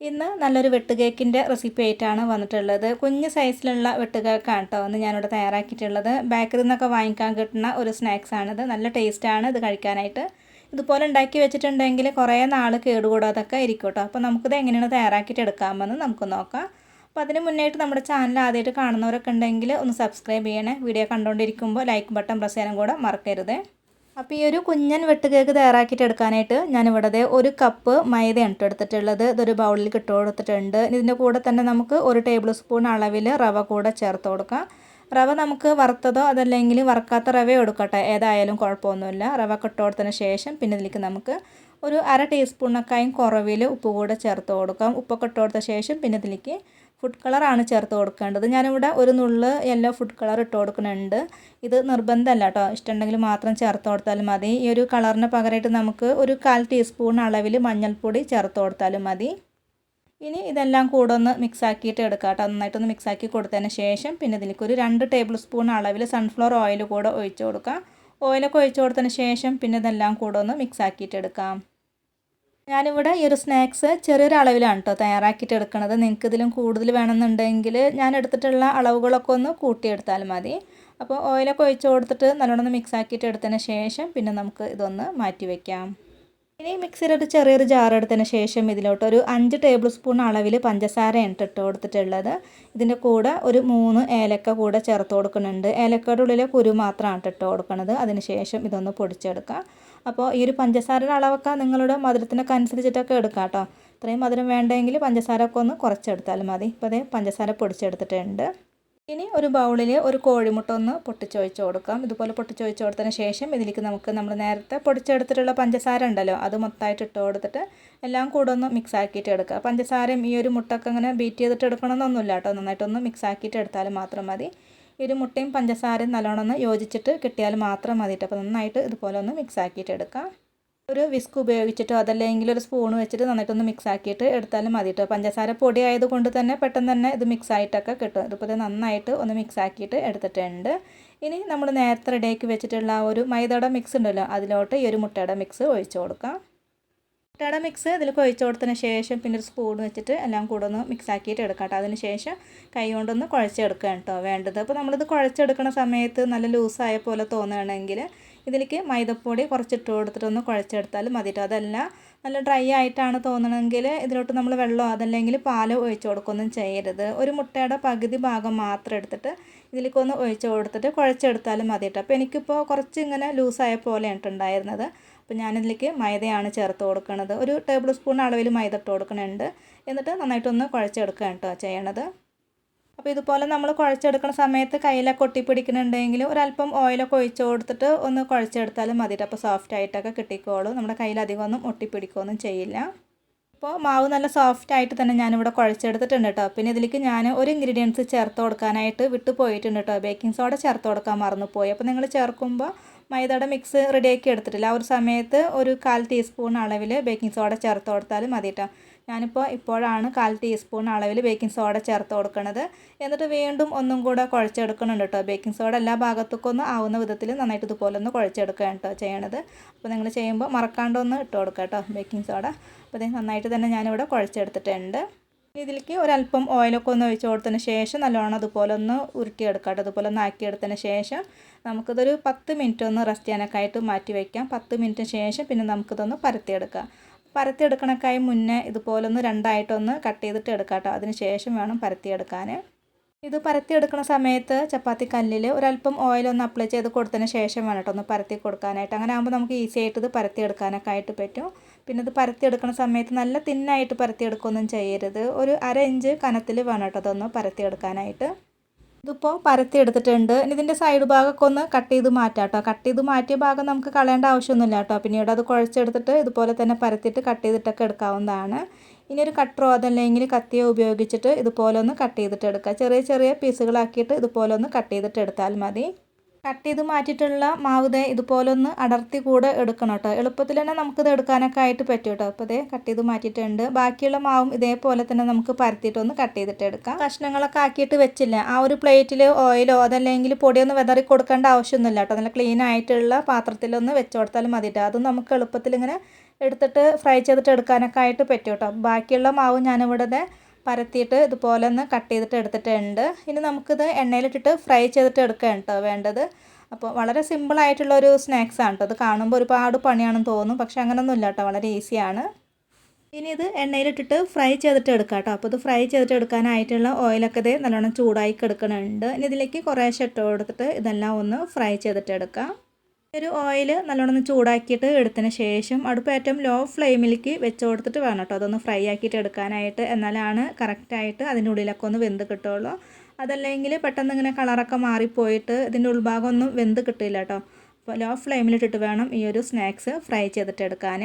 ഇന്ന് നല്ലൊരു വെട്ട് കേക്കിന്റെ റെസിപ്പി ആയിട്ടാണ് വന്നിട്ടുള്ളത്. കുഞ്ഞ് സൈസിലുള്ള വെട്ട് കേക്കാണ് കേട്ടോ എന്ന് ഞാനിവിടെ തയ്യാറാക്കിയിട്ടുള്ളത്. ബേക്കറിയിൽ നിന്നൊക്കെ വാങ്ങിക്കാൻ കിട്ടുന്ന ഒരു സ്നാക്സാണിത് നല്ല ടേസ്റ്റാണ് ഇത് കഴിക്കാനായിട്ട്. ഇതുപോലെ ഉണ്ടാക്കി വെച്ചിട്ടുണ്ടെങ്കിൽ കുറേ നാൾ കേടുകൂടാതൊക്കെ ഇരിക്കും കേട്ടോ അപ്പോൾ നമുക്കിത് എങ്ങനെയാണ് തയ്യാറാക്കിയിട്ട് എടുക്കാമെന്ന് നമുക്ക് നോക്കാം. അപ്പോൾ അതിന് മുന്നായിട്ട് നമ്മുടെ ചാനൽ ആദ്യമായിട്ട് കാണുന്നവരൊക്കെ ഉണ്ടെങ്കിൽ ഒന്ന് സബ്സ്ക്രൈബ് ചെയ്യണേ. വീഡിയോ കണ്ടുകൊണ്ടിരിക്കുമ്പോൾ ലൈക്ക് ബട്ടൺ പ്രസ് ചെയ്യാനും കൂടെ മറക്കരുത്. അപ്പോൾ ഈ ഒരു കുഞ്ഞൻ വെട്ട് കേക്ക് തയ്യാറാക്കിയിട്ട് എടുക്കാനായിട്ട് ഞാനിവിടെ ഒരു കപ്പ് മൈദയാണ് എടുത്തിട്ടുള്ളത്. ഇതൊരു ബൗളിൽ ഇട്ട് കൊടുത്തിട്ടുണ്ട്. ഇതിന്റെ കൂടെ തന്നെ നമുക്ക് ഒരു ടേബിൾ സ്പൂൺ അളവിൽ റവ കൂടെ ചേർത്ത് കൊടുക്കാം. റവ നമുക്ക് വറുത്തതോ അതല്ലെങ്കിൽ വറുക്കാത്ത റവയോ എടുക്കട്ടെ. ഏതായാലും കുഴപ്പമൊന്നുമില്ല. റവ ഇട്ട് കൊടുത്തതിന് ശേഷം പിന്നെ ഇതിലേക്ക് നമുക്ക് ഒരു അര ടീസ്പൂണൊക്കെയും കുറവിൽ ഉപ്പ് കൂടെ ചേർത്ത് കൊടുക്കാം. ഉപ്പൊക്കെ ഇട്ട് കൊടുത്ത ശേഷം പിന്നെ ഇതിലേക്ക് ഫുഡ് കളറാണ് ചേർത്ത് കൊടുക്കേണ്ടത്. ഞാനിവിടെ ഒരു നുള്ള് യെല്ലോ ഫുഡ് കളർ ഇട്ട് കൊടുക്കുന്നുണ്ട്. ഇത് നിർബന്ധമല്ല കേട്ടോ. ഇഷ്ടമുണ്ടെങ്കിൽ മാത്രം ചേർത്ത് കൊടുത്താലും മതി. ഈ ഒരു കളറിന് പകരമായിട്ട് നമുക്ക് ഒരു കാൽ ടീസ്പൂൺ അളവിൽ മഞ്ഞൾപ്പൊടി ചേർത്ത് കൊടുത്താലും മതി. ഇനി ഇതെല്ലാം കൂടെ ഒന്ന് മിക്സ് ആക്കിയിട്ട് എടുക്കാം കേട്ടോ. നന്നായിട്ടൊന്ന് മിക്സ് ആക്കി കൊടുത്തതിന് ശേഷം പിന്നെ ഇതിലേക്ക് ഒരു രണ്ട് ടേബിൾ സ്പൂൺ അളവിൽ സൺഫ്ലവർ ഓയിൽ കൂടെ ഒഴിച്ച് കൊടുക്കുക ഓയിലൊക്കെ ഒഴിച്ച് കൊടുത്തതിന് ശേഷം പിന്നെ ഇതെല്ലാം കൂടെ ഒന്ന് മിക്സ് ആക്കിയിട്ട് എടുക്കാം. ഞാനിവിടെ ഈ ഒരു സ്നാക്സ് ചെറിയൊരു അളവിലാണ് കേട്ടോ തയ്യാറാക്കിയിട്ട് എടുക്കുന്നത് നിങ്ങൾക്ക് ഇതിലും കൂടുതൽ വേണമെന്നുണ്ടെങ്കിൽ ഞാൻ എടുത്തിട്ടുള്ള അളവുകളൊക്കെ ഒന്ന് കൂട്ടിയെടുത്താൽ മതി. അപ്പോൾ ഓയിലൊക്കെ ഒഴിച്ച് കൊടുത്തിട്ട് നല്ലോണം മിക്സ് ആക്കിയിട്ട് എടുത്തതിന് ശേഷം പിന്നെ നമുക്ക് ഇതൊന്ന് മാറ്റി വയ്ക്കാം ഇനി മിക്സിയിലൊരു ചെറിയൊരു ജാർ എടുത്തതിന് ശേഷം ഇതിലോട്ട് ഒരു അഞ്ച് ടേബിൾ സ്പൂൺ അളവിൽ പഞ്ചസാരയാണ് ഇട്ട് കൊടുത്തിട്ടുള്ളത്. ഇതിന്റെ കൂടെ ഒരു മൂന്ന് ഏലക്ക കൂടെ ചേർത്ത് കൊടുക്കുന്നുണ്ട്. ഏലക്കയുടെ ഉള്ളിലെ കുരു മാത്രമാണ് ഇട്ട് കൊടുക്കുന്നത് അതിന് ശേഷം ഇതൊന്ന് പൊടിച്ചെടുക്കുക അപ്പോൾ ഈ ഒരു പഞ്ചസാരയുടെ അളവൊക്കെ നിങ്ങളുടെ മധുരത്തിനൊക്കെ അനുസരിച്ചിട്ടൊക്കെ എടുക്കാം കേട്ടോ. ഇത്രയും മധുരം വേണ്ടെങ്കിൽ പഞ്ചസാര ഒക്കെ ഒന്ന് കുറച്ചെടുത്താൽ മതി. ഇപ്പോൾ അതേ പഞ്ചസാര പൊടിച്ചെടുത്തിട്ടുണ്ട്. ഇനി ഒരു ബൗളിൽ ഒരു കോഴിമുട്ട ഒന്ന് പൊട്ടിച്ചൊഴിച്ച് കൊടുക്കാം. ഇതുപോലെ പൊട്ടിച്ചൊഴിച്ച് കൊടുത്തതിന് ശേഷം ഇതിലേക്ക് നമുക്ക് നമ്മൾ നേരത്തെ പൊടിച്ചെടുത്തിട്ടുള്ള പഞ്ചസാര ഉണ്ടല്ലോ അത് മൊത്തമായിട്ട് ഇട്ട് കൊടുത്തിട്ട് എല്ലാം കൂടെ ഒന്ന് മിക്സ് ആക്കിയിട്ട് എടുക്കുക പഞ്ചസാരയും ഈ ഒരു മുട്ടൊക്കെ ഇങ്ങനെ ബീറ്റ് ചെയ്തിട്ട് എടുക്കണമെന്നൊന്നുമില്ല കേട്ടോ. നന്നായിട്ടൊന്ന് മിക്സ് ആക്കിയിട്ട് എടുത്താൽ മാത്രം മതി. ഈ ഒരു മുട്ടയും പഞ്ചസാരയും നല്ലോണം യോജിച്ചിട്ട് കിട്ടിയാൽ മാത്രം മതിയിട്ട് അപ്പോൾ നന്നായിട്ട് ഇതുപോലെ ഒന്ന് മിക്സ് ആക്കിയിട്ട് എടുക്കാം. ഒരു വിസ്ക് ഉപയോഗിച്ചിട്ടോ അതല്ലെങ്കിൽ ഒരു സ്പൂൺ വെച്ചിട്ട് നന്നായിട്ടൊന്ന് മിക്സ് ആക്കിയിട്ട് എടുത്താലും മതി കേട്ടോ പഞ്ചസാര പൊടി ആയതുകൊണ്ട് തന്നെ പെട്ടെന്ന് തന്നെ ഇത് മിക്സ് ആയിട്ടൊക്കെ കിട്ടും. ഇതുപോലെ നന്നായിട്ട് ഒന്ന് മിക്സ് ആക്കിയിട്ട് എടുത്തിട്ടുണ്ട്. ഇനി നമ്മൾ നേരത്തെ റെഡിയാക്കി വെച്ചിട്ടുള്ള ആ ഒരു മൈദയുടെ മിക്സ് ഉണ്ടല്ലോ അതിലോട്ട് ഈ ഒരു മുട്ടയുടെ മിക്സ് ഒഴിച്ചു കൊടുക്കാം. മുട്ടയുടെ മിക്സ് ഇതിൽ കുഴച്ച് കൊടുത്തതിന് ശേഷം പിന്നെ ഒരു സ്പൂൺ വെച്ചിട്ട് എല്ലാം കൂടെ ഒന്ന് മിക്സ് ആക്കിയിട്ട് എടുക്കാം കേട്ടോ. അതിന് ശേഷം കൈ കൊണ്ടൊന്ന് കുഴച്ചെടുക്കുക കേട്ടോ വേണ്ടത്. അപ്പോൾ നമ്മളിത് കുഴച്ചെടുക്കുന്ന സമയത്ത് നല്ല ലൂസായ പോലെ തോന്നുകയാണെങ്കിൽ ഇതിലേക്ക് മൈദപ്പൊടി കുറച്ചിട്ട് കൊടുത്തിട്ടൊന്ന് കുഴച്ചെടുത്താൽ മതി കേട്ടോ. അതല്ല നല്ല ഡ്രൈ ആയിട്ടാണ് തോന്നണമെങ്കിൽ ഇതിലോട്ട് നമ്മൾ വെള്ളമോ അതല്ലെങ്കിൽ പാലോ ഒഴിച്ച് കൊടുക്കുകയൊന്നും ചെയ്യരുത്. ഒരു മുട്ടയുടെ പകുതി ഭാഗം മാത്രം എടുത്തിട്ട് ഇതിലേക്ക് ഒന്ന് ഒഴിച്ച് കൊടുത്തിട്ട് കുഴച്ചെടുത്താലും മതി കേട്ടോ. അപ്പോൾ എനിക്കിപ്പോൾ കുറച്ച് ഇങ്ങനെ ലൂസായ പോലെയാണ് ഉണ്ടായിരുന്നത്. അപ്പോൾ ഞാനിതിലേക്ക് മൈദയാണ് ചേർത്ത് കൊടുക്കുന്നത് ഒരു ടേബിൾ സ്പൂൺ അളവിൽ മൈദ ഇട്ട് കൊടുക്കുന്നുണ്ട് എന്നിട്ട് നന്നായിട്ടൊന്ന് കുഴച്ചെടുക്കുക കേട്ടോ ചെയ്യണത്. അപ്പോൾ ഇതുപോലെ നമ്മൾ കുഴച്ചെടുക്കുന്ന സമയത്ത് കയ്യിലൊക്കെ ഒട്ടിപ്പിടിക്കുന്നുണ്ടെങ്കിൽ ഒരല്പം ഓയിലൊക്കെ ഒഴിച്ച് കൊടുത്തിട്ട് ഒന്ന് കുഴച്ചെടുത്താലും മതി അപ്പോൾ സോഫ്റ്റ് ആയിട്ടൊക്കെ കിട്ടിക്കോളും. നമ്മുടെ കയ്യിൽ അധികം ഒന്നും ഒട്ടിപ്പിടിക്കുകയൊന്നും ചെയ്യില്ല. അപ്പോൾ മാവ് നല്ല സോഫ്റ്റ് ആയിട്ട് തന്നെ ഞാനിവിടെ കുഴച്ചെടുത്തിട്ടുണ്ട് കേട്ടോ. പിന്നെ ഇതിലേക്ക് ഞാൻ ഒരു ഇൻഗ്രീഡിയൻസ് ചേർത്ത് കൊടുക്കാനായിട്ട് വിട്ടു പോയിട്ടുണ്ട് കേട്ടോ. ബേക്കിംഗ് സോഡ ചേർത്ത് കൊടുക്കാൻ മറന്നുപോയി. അപ്പോൾ നിങ്ങൾ ചേർക്കുമ്പോൾ മൈദയുടെ മിക്സ് റെഡിയാക്കി എടുത്തിട്ടില്ല. ആ ഒരു സമയത്ത് ഒരു കാൽ ടീസ്പൂൺ അളവിൽ ബേക്കിംഗ് സോഡ ചേർത്ത് കൊടുത്താലും മതി കേട്ടോ. ഞാനിപ്പോൾ ഇപ്പോഴാണ് കാൽ ടീസ്പൂൺ അളവിൽ ബേക്കിംഗ് സോഡ ചേർത്ത് കൊടുക്കുന്നത് എന്നിട്ട് വീണ്ടും ഒന്നും കൂടെ കുഴച്ചെടുക്കുന്നുണ്ട് കേട്ടോ. ബേക്കിംഗ് സോഡ എല്ലാ ഭാഗത്തേക്കും ഒന്ന് ആവുന്ന വിധത്തിൽ നന്നായിട്ട് ഇതുപോലെ ഒന്ന് കുഴച്ചെടുക്കുക കേട്ടോ ചെയ്യണത്. അപ്പോൾ നിങ്ങൾ ചെയ്യുമ്പോൾ മറക്കാണ്ടൊന്ന് ഇട്ട് കൊടുക്കുക കേട്ടോ ബേക്കിംഗ് സോഡ. അപ്പോൾ ഇത് നന്നായിട്ട് തന്നെ ഞാനിവിടെ കുഴച്ചെടുത്തിട്ടുണ്ട്. ഇതിലേക്ക് ഒരല്പം ഓയിലൊക്കെ ഒന്ന് ഒഴിച്ച് കൊടുത്തതിന് ശേഷം നല്ലോണം അതുപോലെ ഒന്ന് ഉരുട്ടിയെടുക്കാം അതുപോലെ ഒന്ന് ആക്കിയെടുത്തതിന് ശേഷം നമുക്കിതൊരു പത്ത് മിനിറ്റ് ഒന്ന് റെസ്റ്റ് ചെയ്യാനൊക്കെ ആയിട്ട് മാറ്റി വയ്ക്കാം. പത്ത് മിനിറ്റിന് ശേഷം പിന്നെ നമുക്കിതൊന്ന് പരത്തിയെടുക്കാം. പരത്തിയെടുക്കണക്കായി മുന്നേ ഇതുപോലൊന്ന് രണ്ടായിട്ടൊന്ന് കട്ട് ചെയ്തിട്ട് എടുക്കാം കേട്ടോ അതിന് ശേഷം വേണം പരത്തിയെടുക്കാൻ ഇത് പരത്തിയെടുക്കുന്ന സമയത്ത് ചപ്പാത്തി കല്ലിൽ ഒരല്പം ഓയിലൊന്ന് അപ്ലൈ ചെയ്ത് കൊടുത്തതിന് ശേഷം വേണം കേട്ടോ ഒന്ന് പരത്തി കൊടുക്കാനായിട്ട്. അങ്ങനെ ആകുമ്പോൾ നമുക്ക് ഈസി ആയിട്ട് ഇത് പരത്തിയെടുക്കാനൊക്കെ ആയിട്ട് പറ്റും. പിന്നെ ഇത് പരത്തിയെടുക്കുന്ന സമയത്ത് നല്ല തിന്നായിട്ട് പരത്തിയെടുക്കുകയൊന്നും ചെയ്യരുത്. ഒരു അര ഇഞ്ച് കനത്തിൽ വേണം കേട്ടോ അതൊന്ന് പരത്തിയെടുക്കാനായിട്ട്. ഇതിപ്പോൾ പരത്തി എടുത്തിട്ടുണ്ട്. ഇനി ഇതിന്റെ സൈഡ് ഭാഗമൊക്കെ ഒന്ന് കട്ട് ചെയ്ത് മാറ്റാം കേട്ടോ കട്ട് ചെയ്ത് മാറ്റിയ ഭാഗം നമുക്ക് കളയേണ്ട ആവശ്യമൊന്നുമില്ല കേട്ടോ. പിന്നീട് അത് കുഴച്ചെടുത്തിട്ട് ഇതുപോലെ തന്നെ പരത്തിയിട്ട് കട്ട് ചെയ്തിട്ടൊക്കെ എടുക്കാവുന്നതാണ്. ഇനി ഒരു കട്ടറോ അതല്ലെങ്കിൽ കത്തിയോ ഉപയോഗിച്ചിട്ട് ഇതുപോലെ ഒന്ന് കട്ട് ചെയ്തിട്ട് എടുക്കുക ചെറിയ ചെറിയ പീസുകളാക്കിയിട്ട് ഇതുപോലെ ഒന്ന് കട്ട് ചെയ്തിട്ട് എടുത്താൽ മതി. കട്ട് ചെയ്ത് മാറ്റിയിട്ടുള്ള മാവ് ദേ ഇതുപോലെ ഒന്ന് അടർത്തി കൂടെ എടുക്കണം കേട്ടോ. എളുപ്പത്തിൽ തന്നെ നമുക്കിത് എടുക്കാനൊക്കെ ആയിട്ട് പറ്റും കേട്ടോ. അപ്പോൾ ഇതേ കട്ട് ചെയ്ത് മാറ്റിയിട്ടുണ്ട്. ബാക്കിയുള്ള മാവും ഇതേപോലെ തന്നെ നമുക്ക് പരത്തിയിട്ടൊന്ന് കട്ട് ചെയ്തിട്ട് എടുക്കാം. കഷ്ണങ്ങളൊക്കെ ആക്കിയിട്ട് വെച്ചില്ല? ആ ഒരു പ്ലേറ്റിൽ ഓയിലോ അതല്ലെങ്കിൽ പൊടിയൊന്ന് വെതറി കൊടുക്കേണ്ട ആവശ്യമൊന്നുമില്ല കേട്ടോ. നല്ല ക്ലീൻ ആയിട്ടുള്ള പാത്രത്തിലൊന്ന് വെച്ച് കൊടുത്താലും മതി കേട്ടോ. അതും നമുക്ക് എളുപ്പത്തിൽ ഇങ്ങനെ എടുത്തിട്ട് ഫ്രൈ ചെയ്തിട്ട് എടുക്കാനൊക്കെ ആയിട്ട് പറ്റും കേട്ടോ. ബാക്കിയുള്ള മാവ് ഞാനിവിടെ പരത്തിയിട്ട് ഇതുപോലെ ഒന്ന് കട്ട് ചെയ്തിട്ട് എടുത്തിട്ടുണ്ട്. ഇനി നമുക്കിത് എണ്ണയിലിട്ടിട്ട് ഫ്രൈ ചെയ്തിട്ട് എടുക്കാം കേട്ടോ വേണ്ടത്. അപ്പോൾ വളരെ സിമ്പിളായിട്ടുള്ള ഒരു സ്നാക്സ് ആണ് കേട്ടോ അത് കാണുമ്പോൾ ഒരുപാട് പണിയാണെന്ന് തോന്നും. പക്ഷേ അങ്ങനെയൊന്നുമില്ല കേട്ടോ വളരെ ഈസിയാണ് ഇനി ഇത് എണ്ണയിലിട്ടിട്ട് ഫ്രൈ ചെയ്തിട്ട് എടുക്കാം കേട്ടോ അപ്പോൾ ഇത് ഫ്രൈ ചെയ്തിട്ട് എടുക്കാനായിട്ടുള്ള ഓയിലൊക്കെ ഇത് നല്ലോണം ചൂടായി എടുക്കണുണ്ട് ഇനി ഇതിലേക്ക് കുറേശ്ശെ ഇട്ട് കൊടുത്തിട്ട് ഇതെല്ലാം ഒന്ന് ഫ്രൈ ചെയ്തിട്ട് എടുക്കാം. ഒരു ഓയിൽ നല്ലോണം ചൂടാക്കിയിട്ട് എടുത്തതിന് ശേഷം അടുപ്പ് ഏറ്റവും ലോ ഫ്ലെയിമിലേക്ക് വെച്ച് കൊടുത്തിട്ട് വേണം കേട്ടോ. അതൊന്ന് ഫ്രൈ ആക്കിയിട്ട് എടുക്കാനായിട്ട്. എന്നാലാണ് കറക്റ്റായിട്ട് അതിന്റെ ഉള്ളിലൊക്കെ ഒന്ന് വെന്ത് കിട്ടുള്ളൂ അതല്ലെങ്കിൽ പെട്ടെന്ന് ഇങ്ങനെ കളറൊക്കെ മാറിപ്പോയിട്ട് ഇതിന്റെ ഉൾഭാഗം ഒന്നും വെന്ത് കിട്ടില്ല കേട്ടോ. അപ്പോൾ ലോ ഫ്ലെയിമിലിട്ടിട്ട് വേണം ഈ ഒരു സ്നാക്സ് ഫ്രൈ ചെയ്തിട്ട് എടുക്കാൻ.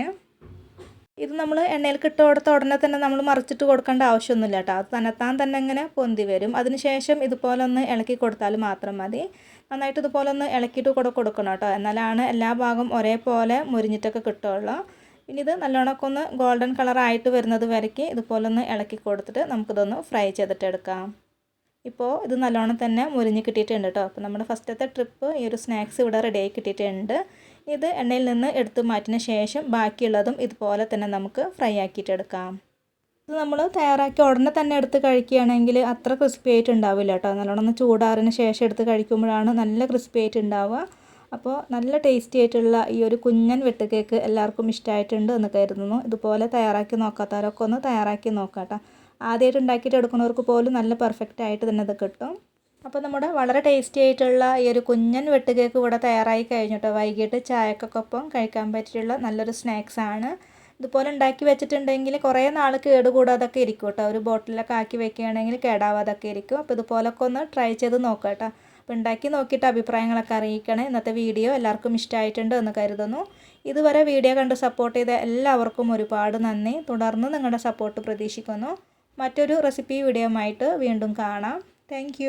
ഇത് നമ്മൾ എണ്ണയിൽ കിട്ട് കൊടുത്ത ഉടനെ തന്നെ നമ്മൾ മറിച്ചിട്ട് കൊടുക്കേണ്ട ആവശ്യമൊന്നുമില്ല കേട്ടോ. അത് തന്നെത്താൻ തന്നെ ഇങ്ങനെ പൊന്തി വരും. അതിനുശേഷം ഇതുപോലെ ഒന്ന് ഇളക്കി കൊടുത്താൽ മാത്രം മതി. നന്നായിട്ട് ഇതുപോലെ ഒന്ന് ഇളക്കിയിട്ട് കൂടെ കൊടുക്കണം കേട്ടോ. എന്നാലാണ് എല്ലാ ഭാഗം ഒരേപോലെ മുരിഞ്ഞിട്ടൊക്കെ കിട്ടുള്ളൂ ഇനി ഇത് നല്ലോണമൊക്കെ ഒന്ന് ഗോൾഡൻ കളറായിട്ട് വരുന്നത് വരയ്ക്ക്. ഇതുപോലെ ഒന്ന് ഇളക്കി കൊടുത്തിട്ട് നമുക്കിതൊന്ന് ഫ്രൈ ചെയ്തിട്ട് എടുക്കാം. ഇപ്പോൾ ഇത് നല്ലോണം തന്നെ മുരിഞ്ഞ് കിട്ടിയിട്ടുണ്ട് കേട്ടോ. അപ്പോൾ നമ്മുടെ ഫസ്റ്റത്തെ ട്രിപ്പ് ഈ ഒരു സ്നാക്സ് ഇവിടെ റെഡിയായി കിട്ടിയിട്ടുണ്ട്. ഇത് എണ്ണയിൽ നിന്ന് എടുത്തു മാറ്റിന് ശേഷം ബാക്കിയുള്ളതും ഇതുപോലെ തന്നെ നമുക്ക് ഫ്രൈ ആക്കിയിട്ടെടുക്കാം ഇത് നമ്മൾ തയ്യാറാക്കി ഉടനെ തന്നെ എടുത്ത് കഴിക്കുകയാണെങ്കിൽ അത്ര ക്രിസ്പി ആയിട്ട് ഉണ്ടാവില്ല കേട്ടോ. നല്ലോണം ചൂടാറിന് ശേഷം എടുത്ത് കഴിക്കുമ്പോഴാണ് നല്ല ക്രിസ്പി ആയിട്ട് ഉണ്ടാവുക. അപ്പോൾ നല്ല ടേസ്റ്റി ആയിട്ടുള്ള ഈ ഒരു കുഞ്ഞൻ വെട്ട് കേക്ക് എല്ലാവർക്കും ഇഷ്ടമായിട്ടുണ്ട് എന്ന് കരുതുന്നു. ഇതുപോലെ തയ്യാറാക്കി നോക്കാത്തവരൊക്കെ ഒന്ന് തയ്യാറാക്കി നോക്കാം കേട്ടോ. ആദ്യമായിട്ട് ഉണ്ടാക്കിയിട്ട് എടുക്കുന്നവർക്ക് പോലും നല്ല പെർഫെക്റ്റ് ആയിട്ട് തന്നെ ഇത് കിട്ടും. അപ്പോൾ നമ്മുടെ വളരെ ടേസ്റ്റി ആയിട്ടുള്ള ഈ ഒരു കുഞ്ഞൻ വെട്ട് കേക്ക് ഇവിടെ തയ്യാറായി കഴിഞ്ഞിട്ടോ. വൈകിട്ട് ചായക്കൊപ്പം കഴിക്കാൻ പറ്റിയിട്ടുള്ള നല്ലൊരു സ്നാക്സ് ആണ്. ഇതുപോലെ ഉണ്ടാക്കി വെച്ചിട്ടുണ്ടെങ്കിൽ കുറേ നാൾ കേടുകൂടാതൊക്കെ ഇരിക്കും കേട്ടോ. ഒരു ബോട്ടിലൊക്കെ ആക്കി വെക്കുകയാണെങ്കിൽ കേടാവാതൊക്കെ ഇരിക്കും. അപ്പോൾ ഇതുപോലൊക്കെ ഒന്ന് ട്രൈ ചെയ്ത് നോക്കാം കേട്ടോ. അപ്പോൾ ഉണ്ടാക്കി നോക്കിയിട്ട് അഭിപ്രായങ്ങളൊക്കെ അറിയിക്കണേ. ഇന്നത്തെ വീഡിയോ എല്ലാവർക്കും ഇഷ്ടമായിട്ടുണ്ട് എന്ന് കരുതുന്നു. ഇതുവരെ വീഡിയോ കണ്ട് സപ്പോർട്ട് ചെയ്ത എല്ലാവർക്കും ഒരുപാട് നന്ദി. തുടർന്ന് നിങ്ങളുടെ സപ്പോർട്ട് പ്രതീക്ഷിക്കുന്നു. മറ്റൊരു റെസിപ്പി വീഡിയോ വീണ്ടും കാണാം. താങ്ക്